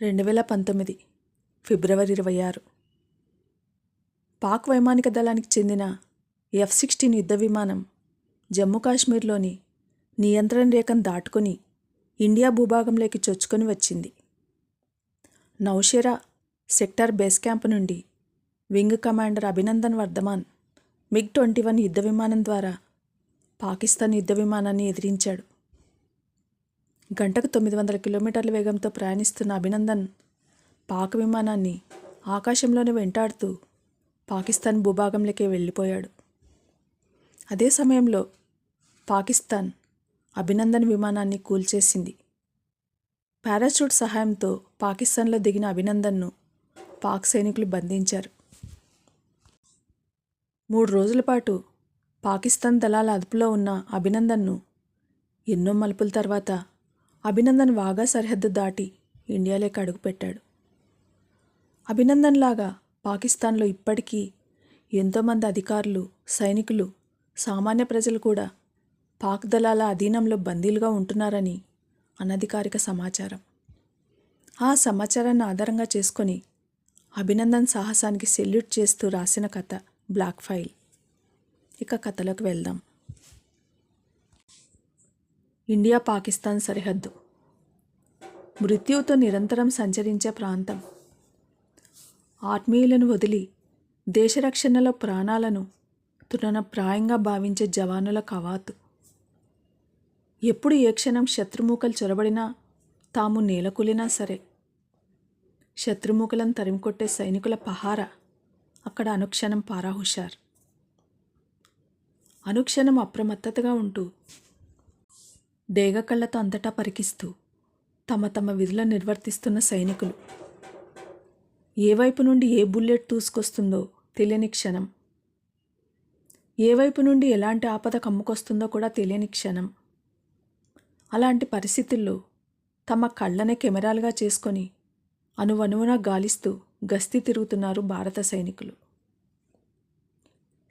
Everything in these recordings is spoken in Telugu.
రెండు వేల పంతొమ్మిది ఫిబ్రవరి ఇరవై ఆరు. పాక్ వైమానిక దళానికి చెందిన ఎఫ్ సిక్స్టీన్ యుద్ధ విమానం జమ్మూ కాశ్మీర్లోని నియంత్రణ రేఖను దాటుకొని ఇండియా భూభాగంలోకి చొచ్చుకొని వచ్చింది. నౌషేరా సెక్టార్ బేస్ క్యాంప్ నుండి wing commander Abhinandan Varthaman MiG twenty one యుద్ధ విమానం ద్వారా పాకిస్తాన్ యుద్ధ విమానాన్ని ఎదిరించాడు. గంటకు తొమ్మిది వందల కిలోమీటర్ల వేగంతో ప్రయాణిస్తున్న అభినందన్ పాక్ విమానాన్ని ఆకాశంలోనే వెంటాడుతూ పాకిస్తాన్ భూభాగంలోకి వెళ్ళిపోయాడు. అదే సమయంలో పాకిస్తాన్ అభినందన్ విమానాన్ని కూల్చేసింది. పారాచూట్ సహాయంతో పాకిస్తాన్లో దిగిన అభినందన్ను పాక్ సైనికులు బంధించారు. మూడు రోజుల పాటు పాకిస్తాన్ దళాల అదుపులో ఉన్న అభినందన్ను ఎన్నో మలుపుల తర్వాత అభినందన్ వాగా సరిహద్దు దాటి ఇండియాలోకి అడుగుపెట్టాడు అభినందన్ లాగా పాకిస్తాన్లో ఇప్పటికీ ఎంతోమంది అధికారులు సైనికులు సామాన్య ప్రజలు కూడా పాక్ దళాల అధీనంలో బందీలుగా ఉంటున్నారని అనధికారిక సమాచారం. ఆ సమాచారాన్ని ఆధారంగా చేసుకొని అభినందన్ సాహసానికి సెల్యూట్ చేస్తూ రాసిన కథ బ్లాక్ ఫైల్. ఇక కథలోకి వెళ్దాం. ఇండియా పాకిస్తాన్ సరిహద్దు. మృత్యువుతో నిరంతరం సంచరించే ప్రాంతం. ఆత్మీయులను వదిలి దేశరక్షణలో ప్రాణాలను తృణప్రాయంగా భావించే జవానుల కవాతు. ఎప్పుడు ఏ క్షణం శత్రుమూకలు చొరబడినా తాము నేలకూలినా సరే శత్రుమూకలను తరిమికొట్టే సైనికుల పహార అక్కడ అనుక్షణం పారాహుషార్. అనుక్షణం అప్రమత్తతగా ఉంటూ డేగకళ్ళతో అంతటా పరికిస్తూ తమ తమ విధులను నిర్వర్తిస్తున్న సైనికులు. ఏ వైపు నుండి ఏ బుల్లెట్ దూసుకొస్తుందో తెలియని క్షణం. ఏ వైపు నుండి ఎలాంటి ఆపద కమ్ముకొస్తుందో కూడా తెలియని క్షణం. అలాంటి పరిస్థితుల్లో తమ కళ్ళనే కెమెరాలుగా చేసుకొని అనువనువున గాలిస్తూ గస్తీ తిరుగుతున్నారు భారత సైనికులు.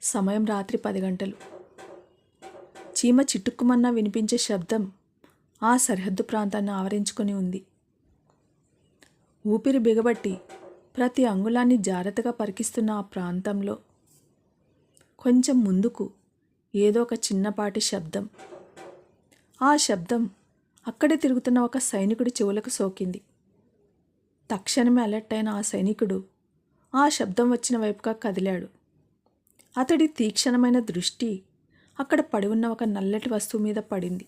సమయం రాత్రి పది గంటలు. చీమ చిట్టుక్కుమన్నా వినిపించే శబ్దం ఆ సరిహద్దు ప్రాంతాన్ని ఆవరించుకొని ఉంది. ఊపిరి బిగబట్టి ప్రతి అంగుళాన్ని జాగ్రత్తగా పరికిస్తున్న ఆ ప్రాంతంలో కొంచెం ముందుకు ఏదో ఒక చిన్నపాటి శబ్దం. ఆ శబ్దం అక్కడే తిరుగుతున్న ఒక సైనికుడి చెవులకు సోకింది. తక్షణమే అలర్ట్ అయిన ఆ సైనికుడు ఆ శబ్దం వచ్చిన వైపుగా కదిలాడు. అతడి తీక్షణమైన దృష్టి అక్కడ పడి ఉన్న ఒక నల్లటి వస్తువు మీద పడింది.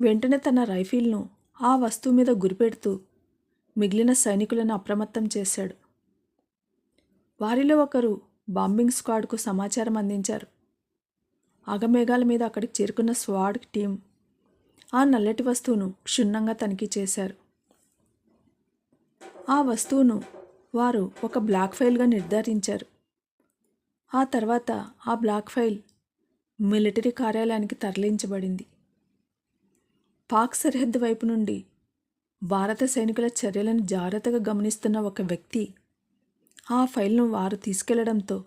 వెంటనే తన రైఫిల్ను ఆ వస్తువు మీద గురిపెడుతూ మిగిలిన సైనికులను అప్రమత్తం చేశాడు. వారిలో ఒకరు బాంబింగ్ స్క్వాడ్కు సమాచారం అందించారు. ఆగమేఘాల మీద అక్కడికి చేరుకున్న స్వాడ్ టీం ఆ నల్లటి వస్తువును క్షుణ్ణంగా తనిఖీ చేశారు. ఆ వస్తువును వారు ఒక బ్లాక్ ఫైల్గా నిర్ధారించారు. ఆ తర్వాత ఆ బ్లాక్ ఫైల్ మిలిటరీ కార్యాలయానికి తరలించబడింది. పాక్ సరిహద్దు వైపు నుండి భారత సైనికుల చర్యలను జాగ్రత్తగా గమనిస్తున్న ఒక వ్యక్తి ఆ ఫైల్ను వారు తీసుకెళ్ళడంతో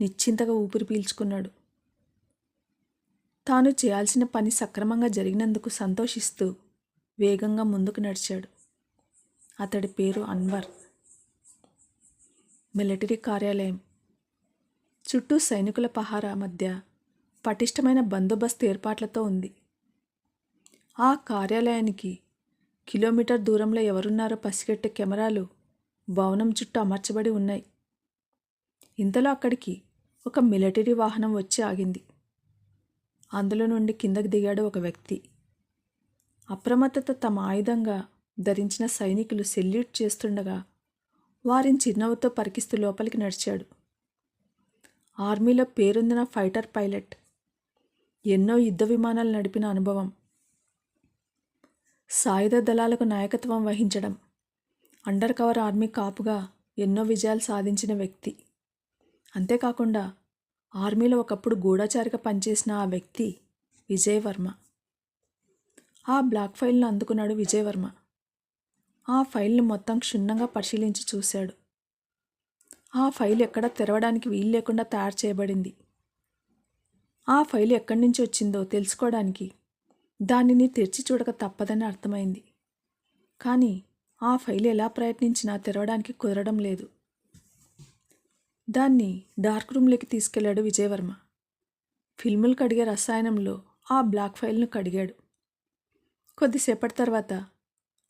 నిశ్చింతగా ఊపిరి పీల్చుకున్నాడు. తాను చేయాల్సిన పని సక్రమంగా జరిగినందుకు సంతోషిస్తూ వేగంగా ముందుకు నడిచాడు. అతడి పేరు అన్వర్. మిలిటరీ కార్యాలయం. చుట్టూ సైనికుల పహారా మధ్య పటిష్టమైన బందోబస్తు ఏర్పాట్లతో ఉంది. ఆ కార్యాలయానికి కిలోమీటర్ దూరంలో ఎవరున్నారో పసిగట్టే కెమెరాలు భవనం చుట్టూ అమర్చబడి ఉన్నాయి. ఇంతలో అక్కడికి ఒక మిలిటరీ వాహనం వచ్చి ఆగింది. అందులో నుండి కిందకు దిగాడు ఒక వ్యక్తి. అప్రమత్తత తమ ఆయుధంగా ధరించిన సైనికులు సెల్యూట్ చేస్తుండగా వారిని చిరునవ్వుతో పరికిస్తూ లోపలికి నడిచాడు. ఆర్మీలో పేరొందిన ఫైటర్ పైలట్ ఎన్నో యుద్ధ విమానాలు నడిపిన అనుభవం. సాయుధ దళాలకు నాయకత్వం వహించడం. అండర్ కవర్ ఆర్మీ కాపుగా ఎన్నో విజయాలు సాధించిన వ్యక్తి. అంతేకాకుండా ఆర్మీలో ఒకప్పుడు గూఢచారిగా పనిచేసిన ఆ వ్యక్తి విజయవర్మ. ఆ బ్లాక్ ఫైల్ను అందుకున్నాడు విజయవర్మ. ఆ ఫైల్ని మొత్తం క్షుణ్ణంగా పరిశీలించి చూశాడు. ఆ ఫైల్ ఎక్కడ తెరవడానికి వీలు లేకుండా తయారు చేయబడింది. ఆ ఫైల్ ఎక్కడి నుంచి వచ్చిందో తెలుసుకోవడానికి దానిని తెరిచి చూడక తప్పదని అర్థమైంది. కానీ ఆ ఫైల్ ఎలా ప్రయత్నించినా తెరవడానికి కుదరడం లేదు. దాన్ని డార్క్ రూమ్లోకి తీసుకెళ్ళాడు విజయవర్మ. ఫిల్ములు కడిగే రసాయనంలో ఆ బ్లాక్ ఫైల్ను కడిగాడు. కొద్దిసేపటి తర్వాత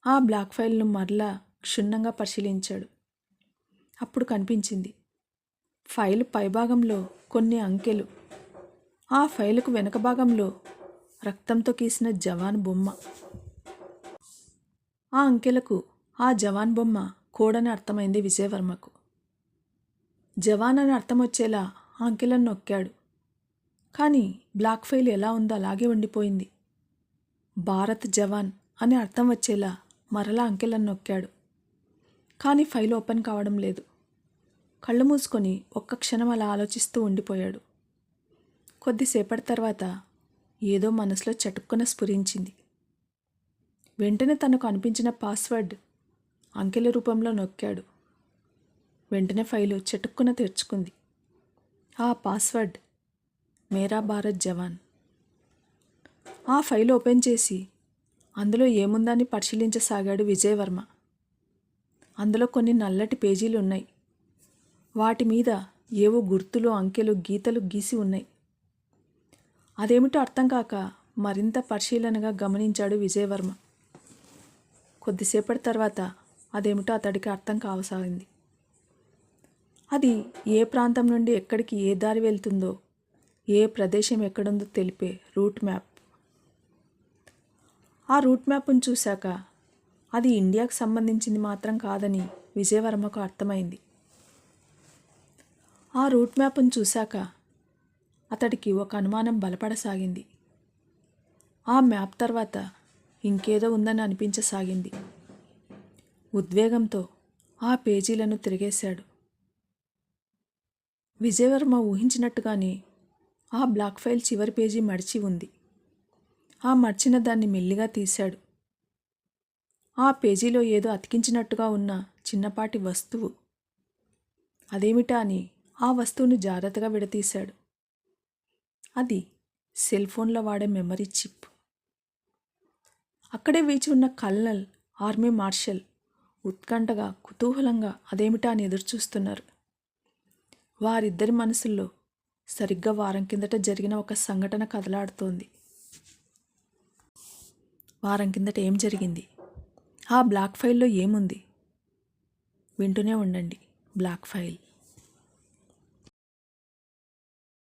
ఆ బ్లాక్ ఫైల్ను మరలా క్షుణ్ణంగా పరిశీలించాడు. అప్పుడు కనిపించింది ఫైల్ పైభాగంలో కొన్ని అంకెలు. ఆ ఫైలుకు వెనుక భాగంలో రక్తంతో గీసిన జవాన్ బొమ్మ. ఆ అంకెలకు ఆ జవాన్ బొమ్మ కోడని అర్థమైంది విజయవర్మకు. జవాన్ అని అర్థం వచ్చేలా ఆ అంకెలను నొక్కాడు. కానీ బ్లాక్ ఫైల్ ఎలా ఉందో అలాగే ఉండిపోయింది. భారత్ జవాన్ అని అర్థం వచ్చేలా మరలా అంకెలను నొక్కాడు. కానీ ఫైల్ ఓపెన్ కావడం లేదు. కళ్ళు మూసుకొని ఒక్క క్షణం అలా ఆలోచిస్తూ ఉండిపోయాడు. కొద్దిసేపటి తర్వాత ఏదో మనసులో చటుక్కున స్ఫురించింది. వెంటనే తనకు అనిపించిన పాస్వర్డ్ అంకెల రూపంలో నొక్కాడు. వెంటనే ఫైలు చటుక్కున తెరుచుకుంది. ఆ పాస్వర్డ్ మేరా భారత్ జవాన్ ఆ ఫైల్ ఓపెన్ చేసి అందులో ఏముందని పరిశీలించసాగాడు విజయవర్మ. అందులో కొన్ని నల్లటి పేజీలు ఉన్నాయి వాటి మీద ఏవో గుర్తులు అంకెలు గీతలు గీసి ఉన్నాయి. అదేమిటో అర్థం కాక మరింత పరిశీలనగా గమనించాడు విజయవర్మ. కొద్దిసేపటి తర్వాత అదేమిటో అతడికి అర్థం కావసాగింది. అది ఏ ప్రాంతం నుండి ఎక్కడికి ఏ దారి వెళ్తుందో ఏ ప్రదేశం ఎక్కడుందో తెలిపే రూట్ మ్యాప్. ఆ రూట్ మ్యాప్ను చూశాక అది ఇండియాకు సంబంధించింది మాత్రం కాదని విజయవర్మకు అర్థమైంది. ఆ రూట్ మ్యాప్ను చూశాక అతడికి ఒక అనుమానం బలపడసాగింది. ఆ మ్యాప్ తర్వాత ఇంకేదో ఉందని అనిపించసాగింది. ఉద్వేగంతో ఆ పేజీలను తిరిగేశాడు. విజయవర్మ ఊహించినట్టుగానే ఆ బ్లాక్ ఫైల్ చివరి పేజీ మడిచి ఉంది. ఆ మర్చిన దాన్ని మెల్లిగా తీశాడు. ఆ పేజీలో ఏదో అతికించినట్టుగా ఉన్న చిన్నపాటి వస్తువు. అదేమిటా అని ఆ వస్తువును జాగ్రత్తగా విడతీశాడు. అది సెల్ ఫోన్లో వాడే మెమరీ చిప్. అక్కడే వేచి ఉన్న కల్నల్ ఆర్మీ మార్షల్ ఉత్కంఠగా కుతూహలంగా అదేమిటా అని ఎదురుచూస్తున్నారు. వారిద్దరి మనసుల్లో సరిగ్గా వారం కిందట జరిగిన ఒక సంఘటన కదలాడుతోంది. వారం కిందట ఏం జరిగింది? ఆ బ్లాక్ ఫైల్లో ఏముంది? వింటూనే ఉండండి. Black file.